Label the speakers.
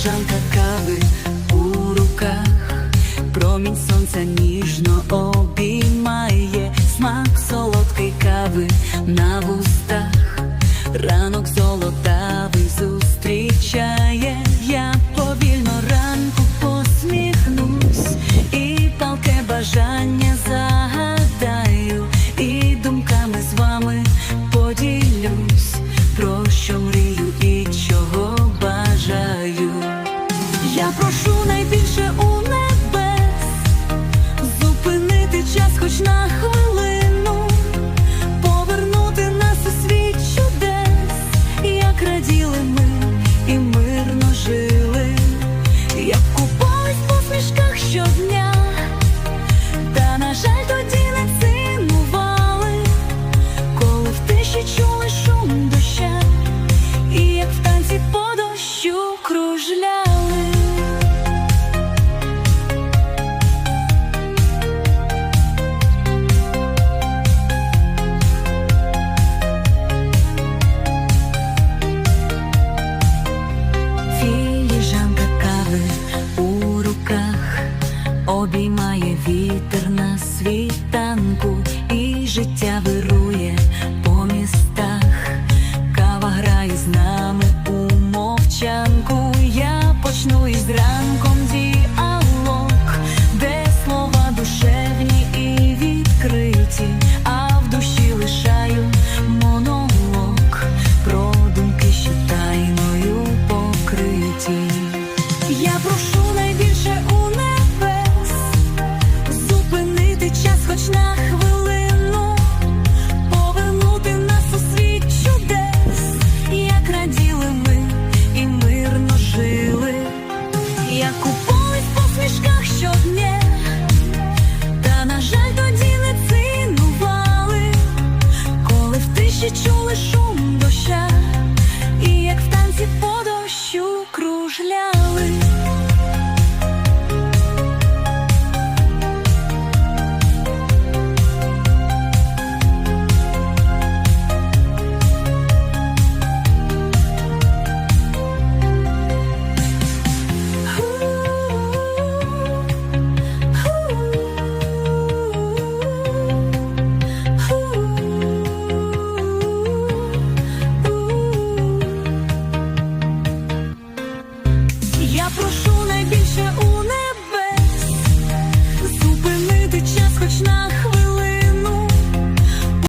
Speaker 1: Філіжанка кави у руках, промінь сонця ніжно обіймає смак солодкої кави на вустах, ранок золотавий зустрічає. Я повільно ранку посміхнусь і палке бажання загадаю, і думками з вами поділюсь, про що мрію по містах, кава грає з нами у мовчанку. Я почну із ранком діалог, де слова душевні і відкриті, а в душі лишаю монолог, про думки, тайною покриті. Я прошу Шлях